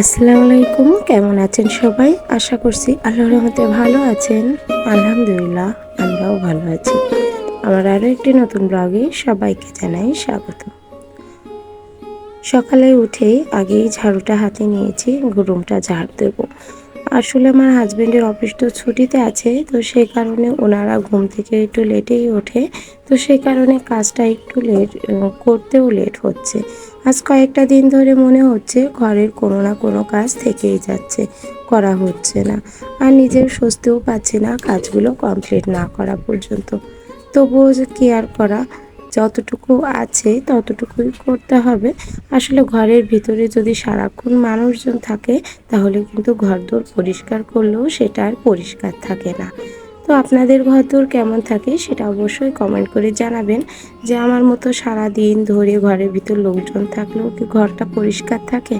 আসসালামু আলাইকুম, কেমন আছেন সবাই? আশা করছি আল্লাহর রহমতে ভালো আছেন। আলহামদুলিল্লাহ, আমরাও ভালো আছি। আমার আরও একটি নতুন ব্লগে সবাইকে জানাই স্বাগত। সকালে উঠে আগেই ঝাড়ুটা হাতে নিয়েছি রুমটা ঝাড় দেবো। আসলে আমার হাজব্যান্ডের অফিস তো ছুটিতে আছে, তো সেই কারণে ওনারা ঘুম থেকে একটু লেটেই ওঠে। তো সেই কারণে কাজটা একটু লেট করতেও লেট হচ্ছে। আজ কয়েকটা দিন ধরে মনে হচ্ছে ঘরের কোনো না কোনো কাজ থেকেই যাচ্ছে, করা হচ্ছে না। আর নিজের স্বস্তিও পাচ্ছে না কাজগুলো কমপ্লিট না করা পর্যন্ত। তবুও যে কেয়ার করা, যতটুকু আছে ততটুকুই করতে হবে। আসলে ঘরের ভিতরে যদি সারাক্ষণ মানুষজন থাকে, তাহলে কিন্তু ঘরদোর পরিষ্কার করলেও সেটা আর পরিষ্কার থাকে না। তো আপনাদের ঘর ঘরদোর কেমন থাকে সেটা অবশ্যই কমেন্ট করে জানাবেন যে আমার মতো সারা দিন ধরে ঘরের ভিতর লোকজন থাকলেও কি ঘরটা পরিষ্কার থাকে?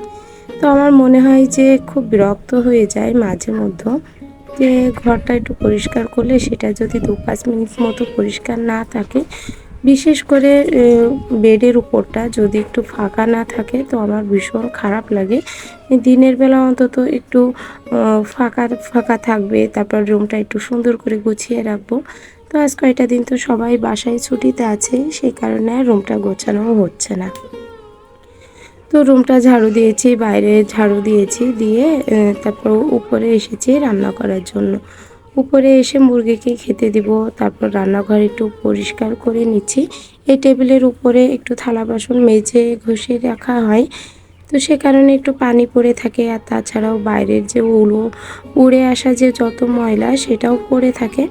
তো আমার মনে হয় যে খুব বিরক্ত হয়ে যায় মাঝে মধ্যে যে ঘরটা একটু পরিষ্কার করলে সেটা যদি দু পাঁচ মিনিট মতো পরিষ্কার না থাকে, বিশেষ করে বেডের উপরটা যদি একটু ফাঁকা না থাকে তো আমার ভীষণ খারাপ লাগে। দিনের বেলা অন্তত একটু ফাঁকা ফাঁকা থাকবে। তারপর রুমটা একটু সুন্দর করে গুছিয়ে রাখব। তো আজ কয়টা দিন তো সবাই বাসায় ছুটিতে আছে, সেই কারণে রুমটা গোছানো হচ্ছে না। তো রুমটা ঝাড়ু দিয়েছি, বাইরে ঝাড়ু দিয়েছি, দিয়ে তারপর উপরে এসেছি রান্না করার জন্য। উপরে এসে মুরগিকে খেতে দিব, তারপর রান্নাঘর একটু পরিষ্কার করে নিচ্ছি। এই টেবিলের উপরে একটু থালা বাসন মেজে ঘষে রাখা হয়। তো সে কারণে একটু পানি পড়ে থাকে আর তাছাড়াও বাইরের যে উলো, উড়ে আসা যে যত ময়লা সেটাও পড়ে থাকে।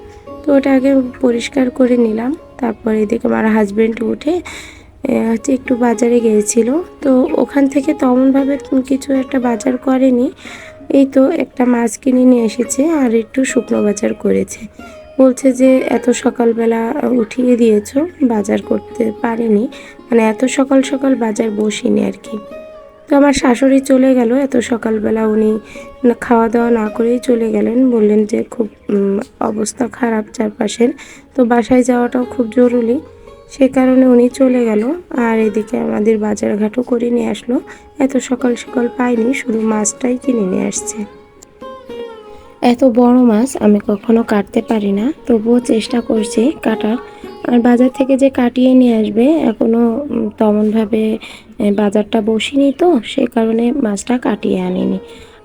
তো ওটা আগে পরিষ্কার করে নিলাম। তারপর এদিকে আমার হাজব্যান্ড উঠে হচ্ছে একটু বাজারে গিয়েছিল। তো ওখান থেকে তেমনভাবে কিছু একটা বাজার করেনি। এই তো একটা মাছ কিনে নিয়ে এসেছে আর একটু শুকনো বাজার করেছে। বলছে যে এত সকালবেলা উঠিয়ে দিয়েছ, বাজার করতে পারেনি। মানে এত সকাল সকাল বাজার বসিনি আর কি। তো আমার শাশুড়ি চলে গেল। এত সকালবেলা উনি খাওয়া দাওয়া না করেই চলে গেলেন। বললেন যে, খুব অবস্থা খারাপ চারপাশের। তো বাসায় যাওয়াটাও খুব জরুরি। সে কারণে উনি চলে গেল। আর এদিকে আমাদের বাজারঘাটও করে নিয়ে আসলো। এত সকাল সকাল পাইনি, শুধু মাছটাই কিনে নিয়ে আসছে। এত বড় মাছ আমি কখনো কাটতে পারি না। তবুও চেষ্টা করছি কাটার। আর বাজার থেকে যে কাটিয়ে নিয়ে আসবে এখনও তেমনভাবে বাজারটা বসিনি তো সে কারণে মাছটা কাটিয়ে আনিনি।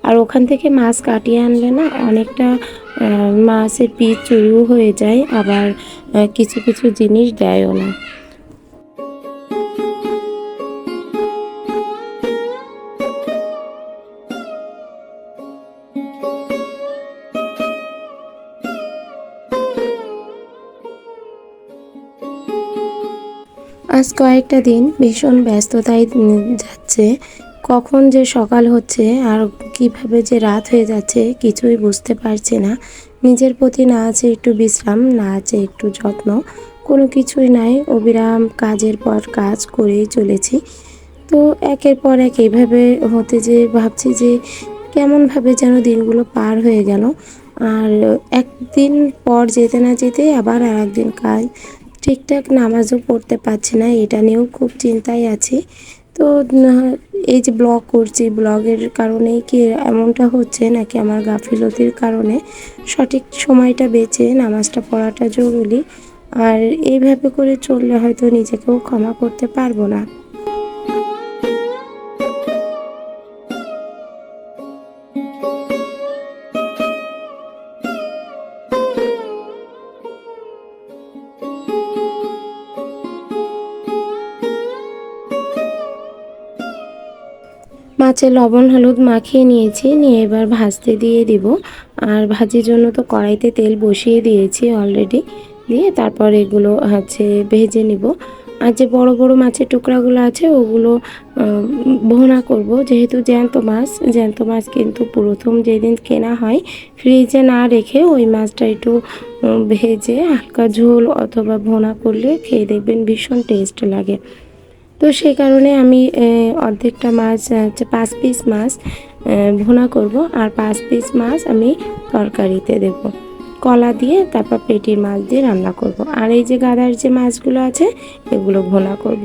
আর ওখান থেকে মাছ কাটিয়ে আনলে না, অনেকটা মাছের পিচ চুরিও হয়ে যায়, আবার কিছু কিছু জিনিস দেয়ও না। আজ কয়েকটা দিন ভীষণ ব্যস্ততায় যাচ্ছে। কখন যে সকাল হচ্ছে আর কীভাবে যে রাত হয়ে যাচ্ছে কিছুই বুঝতে পারছি না। নিজের প্রতি না আছে একটু বিশ্রাম, না আছে একটু যত্ন। কোনো কিছুই নাই, অবিরাম কাজের পর কাজ করেই চলেছি। তো একের পর এক এইভাবে হতে যে ভাবছি যে কেমনভাবে যেন দিনগুলো পার হয়ে গেল। আর একদিন পর যেতে না যেতে আবার আর একদিন কাজ ঠিকঠাক নামাজও পড়তে পারছি না, এটা নিয়েও খুব চিন্তায় আছি। তো এই যে ব্লগ করছি, ব্লগের কারণেই কি এমনটা হচ্ছে নাকি আমার গাফিলতির কারণে সঠিক সময়টা বেঁচে নামাজটা পড়াটা জরুরি? আর এইভাবে করে চললে হয়তো নিজেকেও ক্ষমা করতে পারব না। মাছে লবণ, হলুদ মাখিয়ে নিয়েছি, নিয়ে এবার ভাজতে দিয়ে দিব। আর ভাজির জন্য তো কড়াইতে তেল বসিয়ে দিয়েছি অলরেডি দিয়ে তারপর এগুলো হচ্ছে ভেজে নিব। আর যে বড় বড় মাছের টুকরাগুলো আছে, ওগুলো ভোনা করব। যেহেতু জ্যান্ত মাছ জ্যান্ত মাছ কিন্তু প্রথম যেদিন কেনা হয়, ফ্রিজে না রেখে ওই মাছটা একটু ভেজে হালকা ঝোল অথবা ভোনা করলে খেয়ে দেখবেন ভীষণ টেস্ট লাগে। তো সেই কারণে আমি অর্ধেকটা মাছ হচ্ছে পাঁচ পিস মাছ ভুনা করব। আর পাঁচ পিস মাছ আমি তরকারিতে দেব। কলা দিয়ে তারপর পেটির মাছ দিয়ে রান্না করব। আর এই যে গাদার যে মাছগুলো আছে, এগুলো ভোনা করব।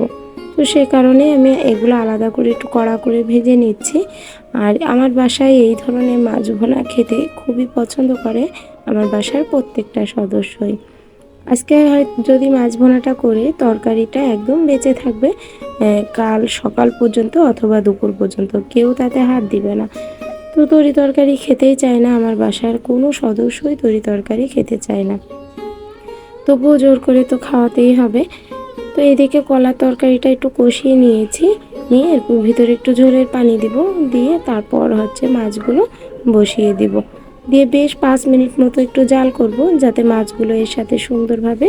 তো সে কারণে আমি এগুলো আলাদা করে একটু কড়া করে ভেজে নিচ্ছি। আর আমার বাসায় এই ধরনের মাছ ভোনা খেতে খুবই পছন্দ করে আমার বাসার প্রত্যেকটা সদস্যই। আজকে যদি মাছ ভোনাটা করে তরকারিটা একদম বেঁচে থাকবে কাল সকাল পর্যন্ত অথবা দুপুর পর্যন্ত। কেউ তাতে হাত দিবে না। তো তরি তরকারি খেতেই চায় না। আমার বাসার কোনো সদস্যই তরি তরকারি খেতে চায় না। তবুও জোর করে তো খাওয়াতেই হবে। তো এদিকে কলার তরকারিটা একটু কষিয়ে নিয়েছি। নিয়ে এরপর ভিতরে একটু ঝোলের পানি দিব। দিয়ে তারপর হচ্ছে মাছগুলো বসিয়ে দিব। দিয়ে বেশ পাঁচ মিনিট মতো একটু জাল করব, যাতে মাছগুলো এর সাথে সুন্দরভাবে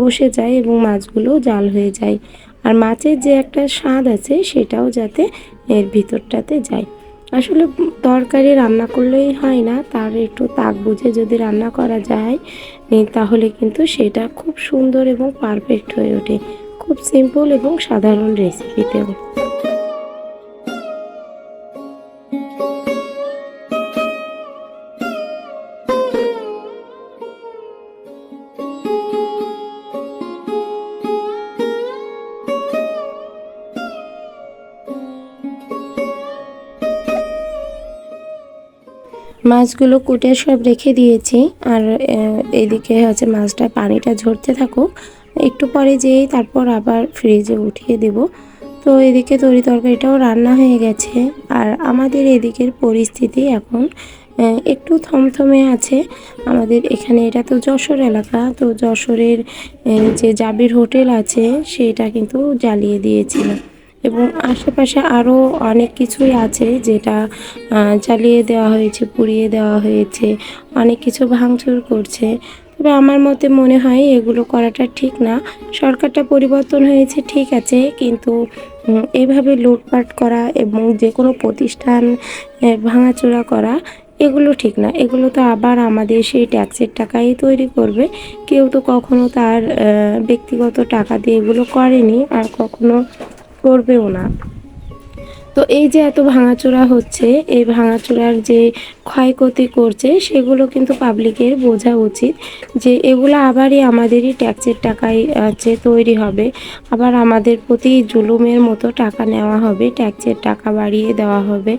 বসে যায় এবং মাছগুলো জাল হয়ে যায়। আর মাছের যে একটা স্বাদ আছে, সেটাও যাতে এর ভিতরটাতে যায়। আসলে তরকারি রান্না করলেই হয় না, তার একটু তাক বুঝে যদি রান্না করা যায় তাহলে কিন্তু সেটা খুব সুন্দর এবং পারফেক্ট হয়ে ওঠে। খুব সিম্পল এবং সাধারণ রেসিপিতেও। মাছগুলো কুটে সব রেখে দিয়েছি আর এদিকে হচ্ছে মাছটা পানিটা ঝরতে থাকুক। একটু পরে যেয়েই তারপর আবার ফ্রিজে উঠিয়ে দেব। তো এদিকে তরি তরকারিটাও রান্না হয়ে গেছে। আর আমাদের এদিকের পরিস্থিতি এখন একটু থমথমে আছে। আমাদের এখানে এটা তো যশোর এলাকা, তো যশোরের যে জাবির হোটেল আছে, সেটা কিন্তু জ্বালিয়ে দিয়েছিল। এবং আশেপাশে আরও অনেক কিছুই আছে, যেটা জ্বালিয়ে দেওয়া হয়েছে, পুড়িয়ে দেওয়া হয়েছে, অনেক কিছু ভাঙচুর করছে। তবে আমার মতে মনে হয় এগুলো করাটা ঠিক না। সরকারটা পরিবর্তন হয়েছে, ঠিক আছে, কিন্তু এভাবে লুটপাট করা এবং যে কোনো প্রতিষ্ঠান ভাঙাচোরা করা এগুলো ঠিক না। এগুলো তো আবার আমাদের সেই ট্যাক্সের টাকাই তৈরি করবে। কেউ তো কখনো তার ব্যক্তিগত টাকা দিয়ে এগুলো করেনি আর কখনো করবেও না। তো এই যে এত ভাঙাচোরা হচ্ছে, এই ভাঙাচোরার যে ক্ষয়ক্ষতি করছে, সেগুলো কিন্তু পাবলিকের বোঝা উচিত যে এগুলো আবারই আমাদেরই ট্যাক্সের টাকায় আছে তৈরি হবে। আবার আমাদের প্রতি জুলুমের মতো টাকা নেওয়া হবে, ট্যাক্সের টাকা বাড়িয়ে দেওয়া হবে।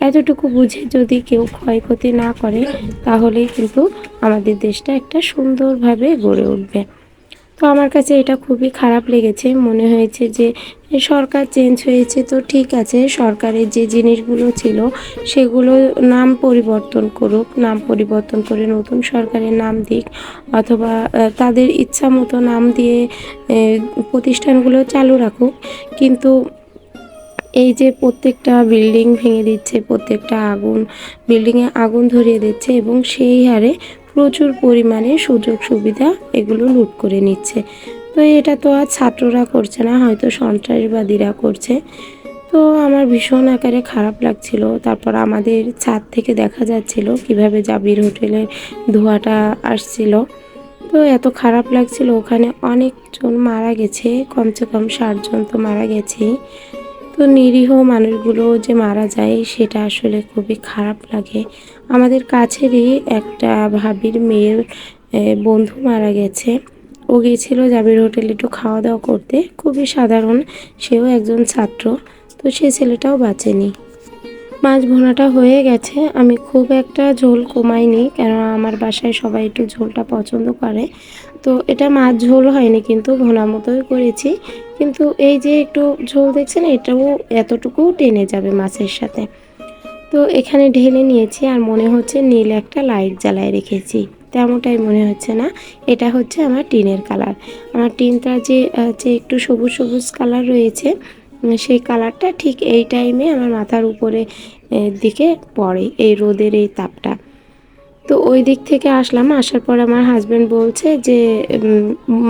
এতটুকু বুঝে যদি কেউ ক্ষয়ক্ষতি না করে, তাহলেই কিন্তু আমাদের দেশটা একটা সুন্দরভাবে গড়ে উঠবে। তো আমার কাছে এটা খুবই খারাপ লেগেছে। মনে হয়েছে যে, সরকার চেঞ্জ হয়েছে তো ঠিক আছে, সরকারের যে জিনিসগুলো ছিল, সেগুলো নাম পরিবর্তন করুক, নাম পরিবর্তন করে নতুন সরকারের নাম দিক, অথবা তাদের ইচ্ছা মতো নাম দিয়ে প্রতিষ্ঠানগুলো চালু রাখুক। কিন্তু এই যে প্রত্যেকটা বিল্ডিং ভেঙে দিচ্ছে, প্রত্যেকটা আগুন বিল্ডিংয়ে আগুন ধরিয়ে দিচ্ছে এবং সেই হারে প্রচুর পরিমাণে সুযোগ সুবিধা এগুলো লুট করে নিচ্ছে। তো এটা তো আর ছাত্ররা করছে না, হয়তো সন্ত্রাসবাদীরা করছে। তো আমার ভীষণ আকারে খারাপ লাগছিল। তারপর আমাদের ছাদ থেকে দেখা যাচ্ছিল কীভাবে জাবির হোটেলের ধোঁয়াটা আসছিল। তো এত খারাপ লাগছিল, ওখানে অনেকজন মারা গেছে, কমসে কম ষাটজন তো মারা গেছেই। তো নিরীহ মানুষগুলো যে মারা যায়, সেটা আসলে খুবই খারাপ লাগে। আমাদের কাছেরই একটা ভাবির মেয়ের বন্ধু মারা গেছে। ও গিয়েছিল জাবির হোটেলে একটু খাওয়া দাওয়া করতে। খুবই সাধারণ, সেও একজন ছাত্র, তো সে ছেলেটাও বাঁচেনি। মাছ ভোনাটা হয়ে গেছে। আমি খুব একটা ঝোল কমাইনি কেন আমার বাসায় সবাই একটু ঝোলটা পছন্দ করে। তো এটা মাছ ঝোল হয়নি কিন্তু ভোনা মতোই করেছি। কিন্তু এই যে একটু ঝোল দেখছেন, এটাও এতটুকু টেনে যাবে মাছের সাথে। তো এখানে ঢেলে নিয়েছি আর মনে হচ্ছে নীল একটা লাইট জ্বালায় রেখেছি। তেমনটাই মনে হচ্ছে না। এটা হচ্ছে আমার টিনের কালার। আমার টিনটা যে যে একটু সবুজ সবুজ কালার রয়েছে সেই কালারটা ঠিক এই টাইমে আমার মাথার উপরে দিকে পড়ে, এই রোদের এই তাপটা। তো ওই দিক থেকে আসলাম, আসার পর আমার হাজব্যান্ড বলছে যে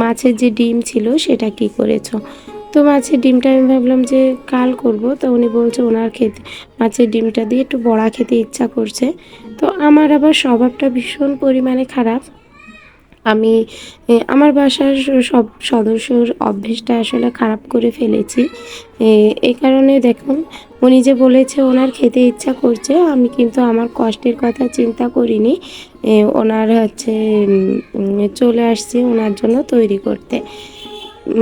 মাছের যে ডিম ছিল সেটা কি করেছ? তো মাছের ডিমটা আমি ভাবলাম যে, কাল করব। তো উনি বলছে ওনার খেতে, মাছের ডিমটা দিয়ে একটু বড়া খেতে ইচ্ছা করছে। তো আমার আবার স্বভাবটা ভীষণ পরিমাণে খারাপ। আমি আমার বাসার সব সদস্যর অভ্যেসটা আসলে খারাপ করে ফেলেছি। এই কারণে দেখুন, উনি যে বলেছে ওনার খেতে ইচ্ছা করছে, আমি কিন্তু আমার কষ্টের কথা চিন্তা করিনি। ওনার হচ্ছে চলে আসছি ওনার জন্য তৈরি করতে।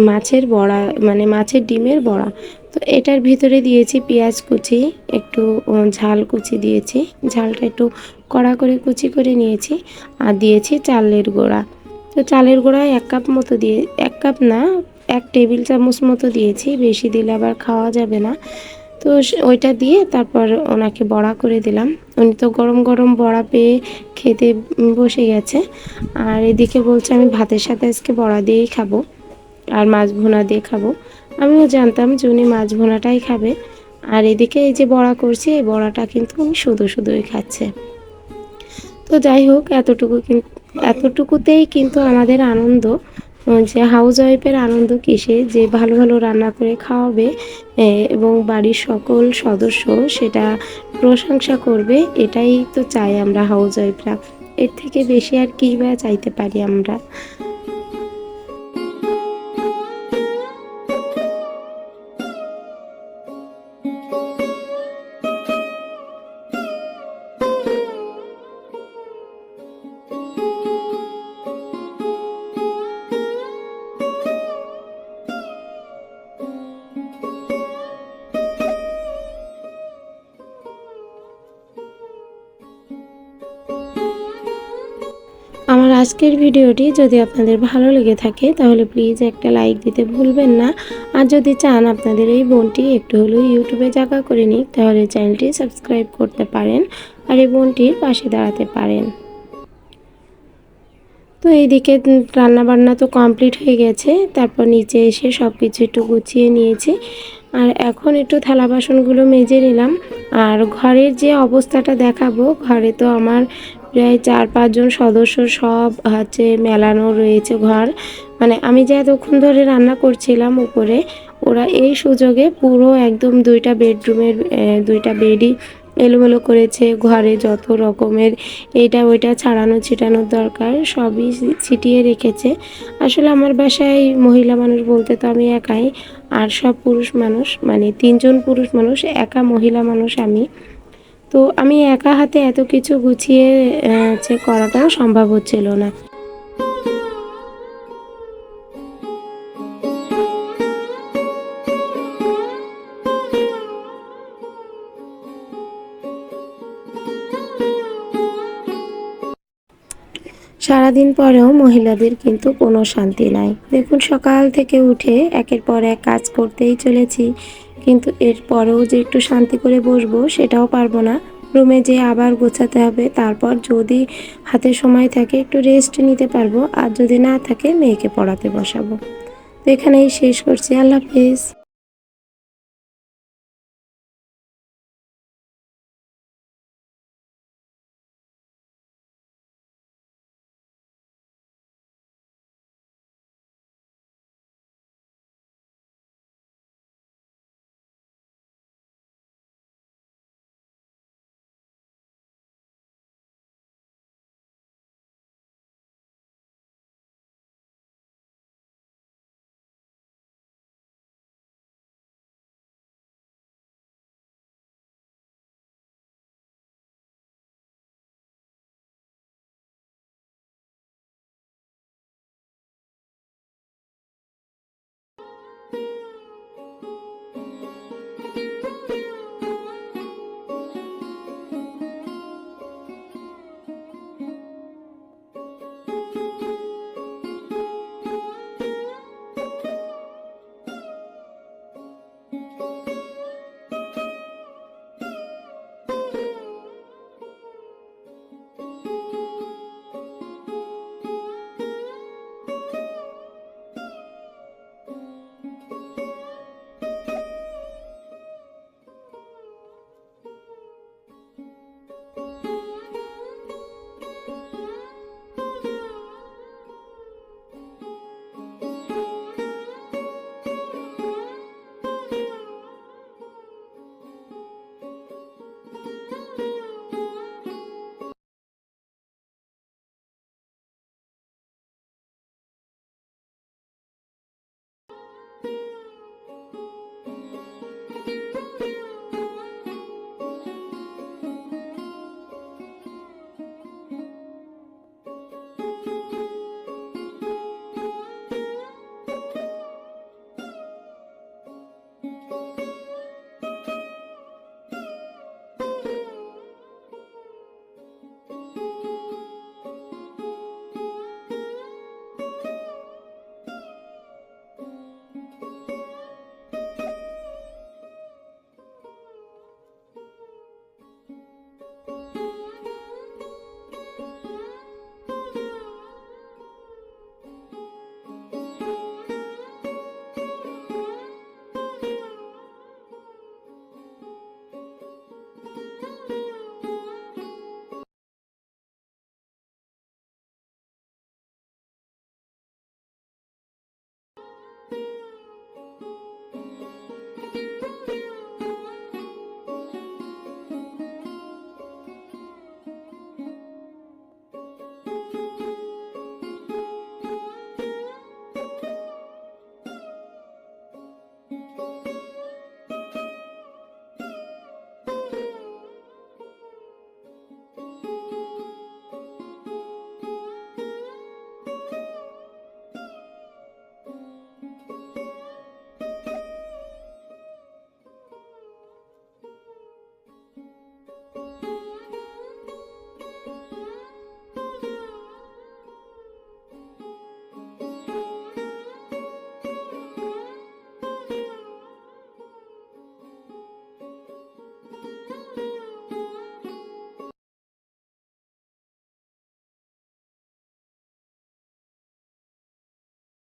মাছের বড়া মানে মাছের ডিমের বড়া। তো এটার ভিতরে দিয়েছি পেঁয়াজ কুচি, একটু ঝাল কুচি দিয়েছি। ঝালটা একটু কড়া করে কুচি করে নিয়েছি। আর দিয়েছি চালের গুঁড়া। তো চালের গুঁড়া এক কাপ মতো দিয়ে, এক কাপ না, এক টেবিল চামচ মতো দিয়েছি, বেশি দিলে আবার খাওয়া যাবে না। তো ওইটা দিয়ে তারপর ওনাকে বড়া করে দিলাম। উনি তো গরম গরম বড়া পেয়ে খেতে বসে গেছে। আর এদিকে বলছে, আমি ভাতের সাথে আজকে বড়া দিয়েই খাব আর মাছ ভুনা দিয়ে খাব। আমিও জানতাম যে উনি মাছ ভুনাটাই খাবে। আর এদিকে এই যে বড়া করছি, এই বড়াটা কিন্তু উনি শুধু শুধুই খাচ্ছে। তো যাই হোক, এতটুকু কিন্তু এতটুকুতেই কিন্তু আমাদের আনন্দ যে হাউস ওয়াইফের আনন্দ কিসে, যে ভালো ভালো রান্না করে খাওয়াবে এবং বাড়ির সকল সদস্য সেটা প্রশংসা করবে, এটাই তো চাই আমরা হাউস ওয়াইফরা এর থেকে বেশি আর কী বা চাইতে পারি আমরা? আজকের ভিডিওটি যদি আপনাদের ভালো লেগে থাকে, তাহলে প্লিজ একটা লাইক দিতে ভুলবেন না। আর যদি চান আপনাদের এই বোনটি একটু হলেও ইউটিউবে জায়গা করে নিক, তাহলে চ্যানেলটি সাবস্ক্রাইব করতে পারেন আর এই বোনটির পাশে দাঁড়াতে পারেন। তো এইদিকে রান্না বান্না তো কমপ্লিট হয়ে গেছে, তারপর নিচে এসে সব কিছু একটু গুছিয়ে নিয়েছি। আর এখন একটু থালা বাসনগুলো মেজে নিলাম। আর ঘরের যে অবস্থাটা দেখাবো, ঘরে তো আমার প্রায় চার পাঁচজন সদস্য সব হচ্ছে মেলানো রয়েছে ঘর। মানে আমি যে এতক্ষণ ধরে রান্না করছিলাম উপরে, ওরা এই সুযোগে পুরো একদম দুইটা বেডরুমের দুইটা বেডই এলোমেলো করেছে ঘরে যত রকমের এইটা ওইটা ছাড়ানো ছিটানোর দরকার সবই ছিটিয়ে রেখেছে। আসলে আমার বাসায় মহিলা মানুষ বলতে তো আমি একাই, আর সব পুরুষ মানুষ মানে তিনজন পুরুষ মানুষ, একা মহিলা মানুষ আমি। তো আমি একা হাতে এত কিছু গুছিয়ে করাটাও সম্ভব হচ্ছিল না। সারাদিন পরেও মহিলাদের কিন্তু কোনো শান্তি নাই। দেখুন সকাল থেকে উঠে একের পর এক কাজ করতেই চলেছি। কিন্তু এরপরেও যে একটু শান্তি করে বসবো সেটাও পারব না। রুমে যে আবার গোছাতে হবে, তারপর যদি হাতে সময় থাকে একটু রেস্ট নিতে পারব, আর যদি না থাকে মেয়েকে পড়াতে বসাবো। তো এখানেই শেষ করছি। আল্লাহ হাফিজ।